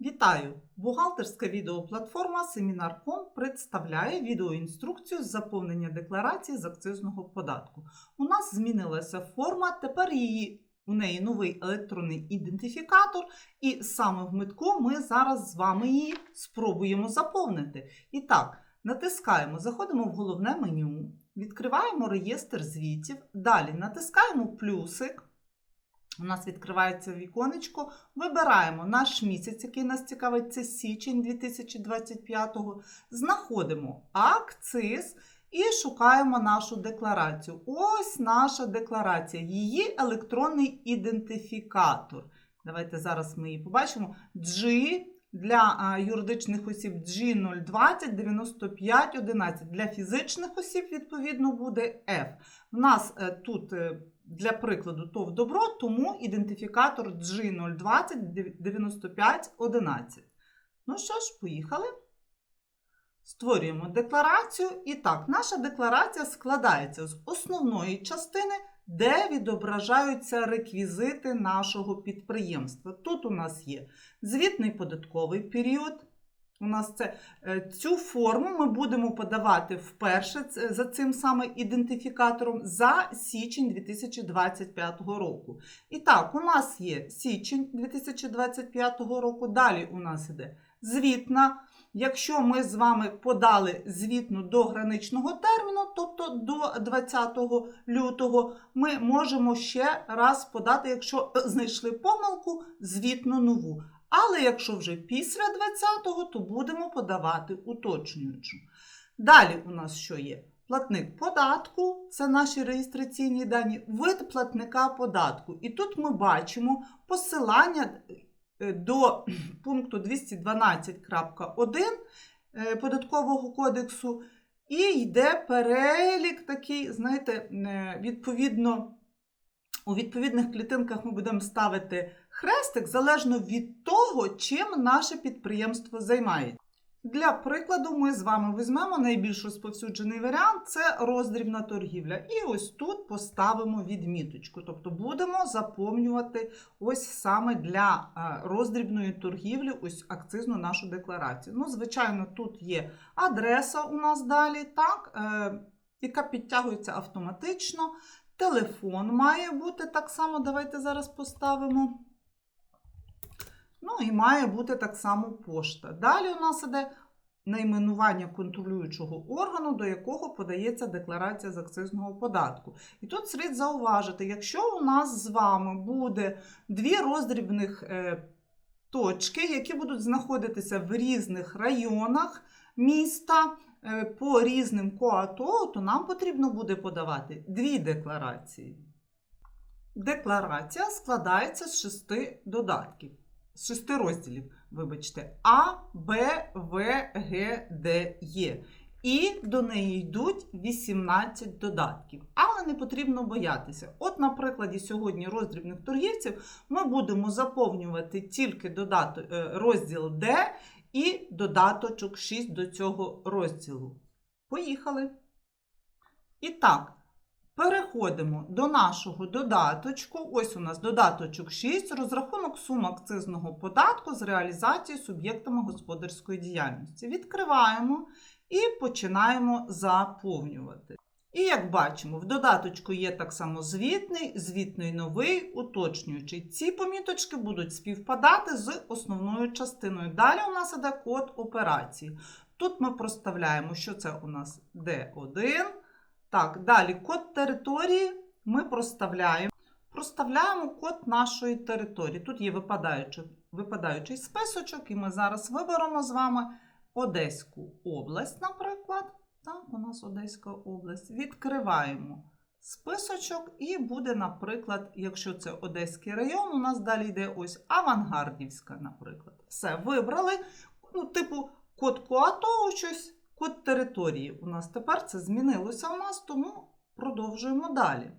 Вітаю! Бухгалтерська відеоплатформа Семінар.ком представляє відеоінструкцію з заповнення декларації з акцизного податку. У нас змінилася форма, тепер її, у неї новий електронний ідентифікатор, і саме в митку ми зараз з вами її спробуємо заповнити. І так, натискаємо, заходимо в головне меню, відкриваємо реєстр звітів, далі натискаємо плюсик. У нас відкривається віконечко. Вибираємо наш місяць, який нас цікавить, це січень 2025-го. Знаходимо акциз і шукаємо нашу декларацію. Ось наша декларація, її електронний ідентифікатор. Давайте зараз ми її побачимо. G для юридичних осіб G020 95 11. Для фізичних осіб, відповідно, буде F. У нас е, тут. Для прикладу ТОВ добро, тому ідентифікатор G020 95 11. Ну що ж, поїхали. Створюємо декларацію. І так, наша декларація складається з основної частини, де відображаються реквізити нашого підприємства. Тут у нас є звітний податковий період. У нас це е, цю форму ми будемо подавати вперше за цим саме ідентифікатором за січень 2025 року. І так, у нас є січень 2025 року. Далі у нас іде звітна. Якщо ми з вами подали звітну до граничного терміну, тобто до 20 лютого, ми можемо ще раз подати, якщо е, знайшли помилку, звітну нову. Але якщо вже після 20-го, то будемо подавати уточнюючу. Далі у нас що є? Платник податку це наші реєстраційні дані, вид платника податку. І тут ми бачимо посилання е, до пункту 212.1 е, податкового кодексу, і йде перелік такий, знаєте, е, відповідно. У відповідних клітинках ми будемо ставити хрестик залежно від того, чим наше підприємство займається. Для прикладу, ми з вами візьмемо найбільш розповсюджений варіант це роздрібна торгівля. І ось тут поставимо відміточку. Тобто будемо заповнювати ось саме для е, роздрібної торгівлі ось акцизну нашу декларацію. Ну, звичайно, тут є адреса у нас далі, так, е, яка підтягується автоматично. Телефон має бути так само, давайте зараз поставимо. Ну і має бути так само пошта. Далі у нас іде найменування контролюючого органу, до якого подається декларація з акцизного податку. І тут слід зауважити, якщо у нас з вами буде дві роздрібних е, точки, які будуть знаходитися в різних районах міста е, по різним КОАТО, то нам потрібно буде подавати дві декларації. Декларація складається з шести додатків, з шести розділів, вибачте, А, Б, В, Г, Д, Є. І до неї йдуть 18 додатків. Але не потрібно боятися. От, на прикладі сьогодні роздрібних торгівців ми будемо заповнювати тільки додаток, е, розділ Д і додаточок 6 до цього розділу. Поїхали. І так, переходимо до нашого додаточку. Ось у нас додаточок 6, розрахунок сум акцизного податку з реалізації суб'єктами господарської діяльності. Відкриваємо і починаємо заповнювати. І як бачимо, в додаточку є так само звітний, звітний новий, уточнюючий. Ці поміточки будуть співпадати з основною частиною. Далі у нас іде код операції. Тут ми проставляємо, що це у нас D1. Так, далі код території ми проставляємо. Проставляємо код нашої території. Тут є випадаючий, випадаючий списочок, і ми зараз виберемо з вами Одеську область, наприклад. Так, у нас Одеська область. Відкриваємо списочок, і буде, наприклад, якщо це Одеський район, у нас далі йде ось Авангардівська, наприклад. Все, вибрали. Ну, типу, код КОАТО, щось, код території. У нас тепер це змінилося у нас, тому продовжуємо далі.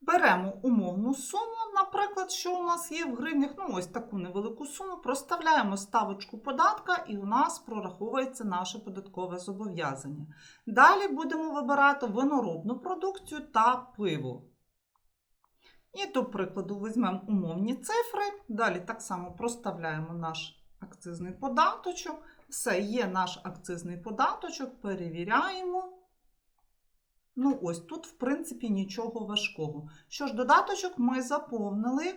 Беремо умовну суму, наприклад, що у нас є в гривнях, ну ось таку невелику суму, проставляємо ставочку податка і у нас прораховується наше податкове зобов'язання. Далі будемо вибирати виноробну продукцію та пиво. І до прикладу візьмемо умовні цифри. Далі так само проставляємо наш акцизний податочок. Все, є наш акцизний податочок, перевіряємо. Ну, ось тут, в принципі, нічого важкого. Що ж, додаточок ми заповнили.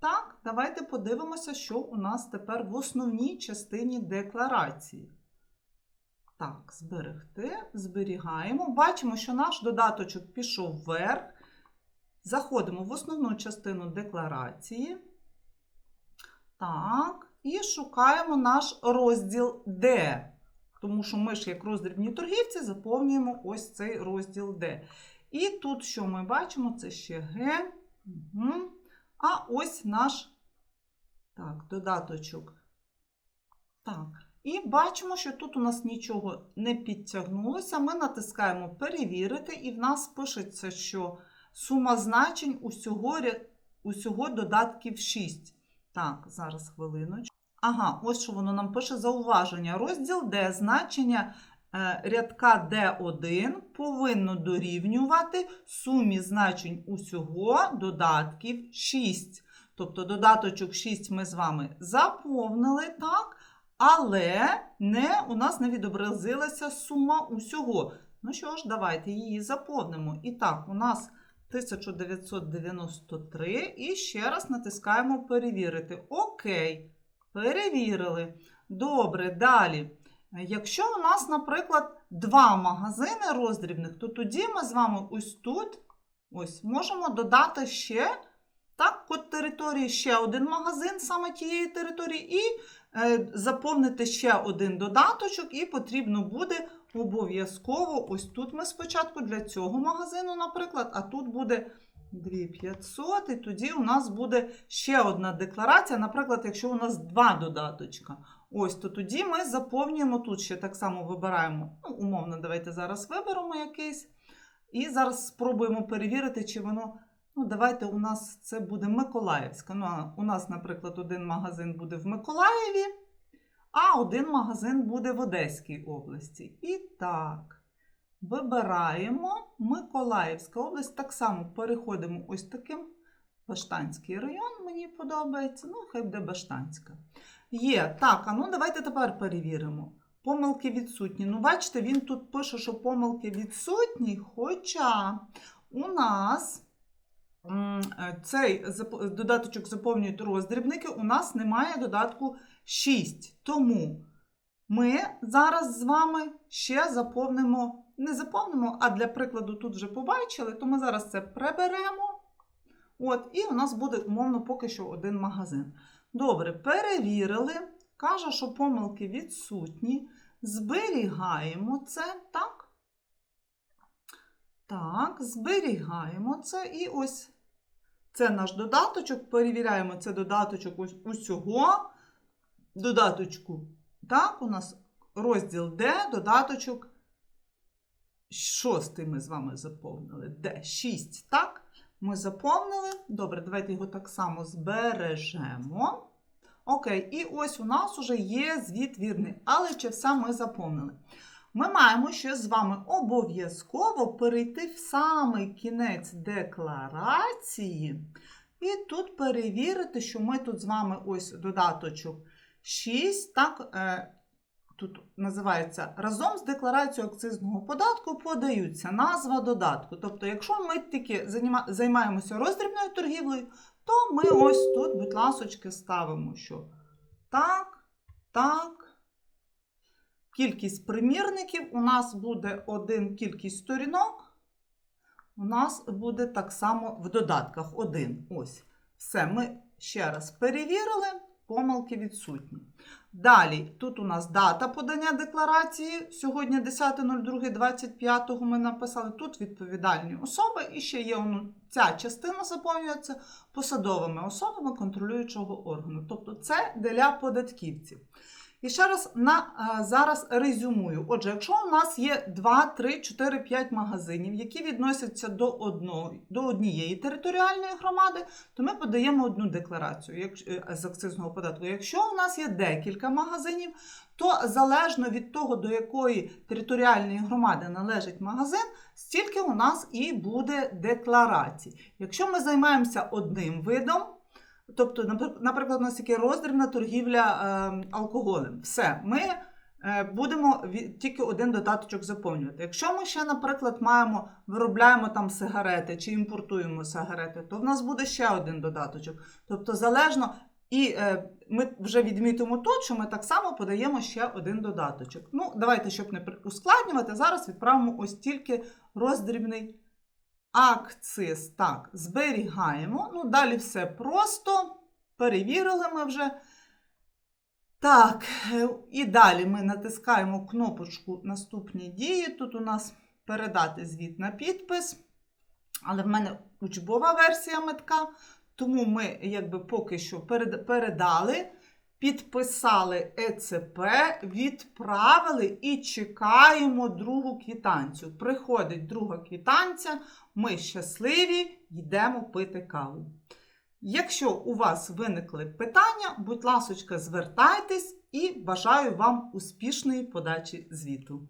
Так, давайте подивимося, що у нас тепер в основній частині декларації. Так, зберегти, зберігаємо. Бачимо, що наш додаточок пішов вверх. Заходимо в основну частину декларації. Так, і шукаємо наш розділ D. Тому що ми ж, як роздрібні торгівці, заповнюємо ось цей розділ D. І тут, що ми бачимо, це ще Г. Угу. А ось наш так, додаточок. Так. І бачимо, що тут у нас нічого не підтягнулося. Ми натискаємо перевірити, і в нас пишеться, що сума значень усього, усього додатків 6. Так, зараз хвилиночку. Ага, ось що воно нам пише зауваження. Розділ D значення е, рядка D1 повинно дорівнювати сумі значень усього додатків 6. Тобто додаточок 6 ми з вами заповнили, так? Але не, у нас не відобразилася сума усього. Ну що ж, давайте її заповнимо. І так, у нас 1993. І ще раз натискаємо перевірити. Окей, перевірили. Добре, далі. Якщо у нас, наприклад, два магазини роздрібних, то тоді ми з вами ось тут ось, можемо додати ще так, код території, ще один магазин саме тієї території, і е, заповнити ще один додаточок, і потрібно буде обов'язково. Ось тут ми спочатку для цього магазину, наприклад, а тут буде 2500, і тоді у нас буде ще одна декларація. Наприклад, якщо у нас два додаточка. Ось, то тоді ми заповнюємо тут ще так само вибираємо. Ну, умовно, давайте зараз виберемо якийсь. І зараз спробуємо перевірити, чи воно. Ну, давайте у нас це буде Миколаївська. Ну, а у нас, наприклад, один магазин буде в Миколаєві, а один магазин буде в Одеській області. І так, вибираємо Миколаївська область. Так само переходимо ось таким. Баштанський район мені подобається. Ну, хай буде Баштанська. Є. Так, а ну давайте тепер перевіримо. Помилки відсутні. Ну, бачите, він тут пише, що помилки відсутні, хоча у нас е, цей додаточок заповнюють роздрібники, у нас немає додатку 6. Тому ми зараз з вами ще заповнимо, не заповнимо, а для прикладу тут вже побачили, то ми зараз це приберемо. От, і у нас буде умовно поки що один магазин. Добре, перевірили. Каже, що помилки відсутні. Зберігаємо це, так? Так, зберігаємо це. І ось це наш додаточок. Перевіряємо це додаточок усього. Додаточку. Так, у нас розділ D, додаточок. Шостий ми з вами заповнили. D, 6, так? Ми заповнили. Добре, давайте його так само збережемо. Окей, і ось у нас вже є звіт вірний, але чи все ми заповнили? Ми маємо ще з вами обов'язково перейти в самий кінець декларації. І тут перевірити, що ми тут з вами ось додаточок 6, так, е, тут називається разом з декларацією акцизного податку подаються назва додатку. Тобто, якщо ми тільки займаємося роздрібною торгівлею, то ми ось тут, будь ласочки, ставимо, що так, так. Кількість примірників у нас буде один кількість сторінок. У нас буде так само в додатках один. Ось. Все, ми ще раз перевірили, помилки відсутні. Далі, тут у нас дата подання декларації. Сьогодні 10.02.25 ми написали. Тут відповідальні особи, і ще є ну, ця частина заповнюється посадовими особами контролюючого органу. Тобто це для податківців. І ще раз на е, зараз резюмую. Отже, якщо у нас є 2, 3, 4, 5 магазинів, які відносяться до одної, до однієї територіальної громади, то ми подаємо одну декларацію як, е, з акцизного податку. Якщо у нас є декілька магазинів, то залежно від того, до якої територіальної громади належить магазин, стільки у нас і буде декларацій. Якщо ми займаємося одним видом, тобто, наприклад, у нас є роздрібна торгівля е, алкоголем, все, ми е, будемо тільки один додаточок заповнювати. Якщо ми ще, наприклад, маємо, виробляємо там сигарети чи імпортуємо сигарети, то в нас буде ще один додаточок. Тобто, залежно. І е, ми вже відмітимо тут, що ми так само подаємо ще один додаточок. Ну, давайте, щоб не ускладнювати, зараз відправимо ось тільки роздрібний акциз. Так, зберігаємо. Ну, далі все просто. Перевірили ми вже. Так, е, і далі ми натискаємо кнопочку Наступні дії. Тут у нас передати звіт на підпис. Але в мене учбова версія метка. Тому ми якби поки що перед- передали, підписали ЕЦП, відправили і чекаємо другу квітанцю. Приходить друга квітанця, ми щасливі, йдемо пити каву. Якщо у вас виникли питання, будь ласочка, звертайтесь і бажаю вам успішної подачі звіту.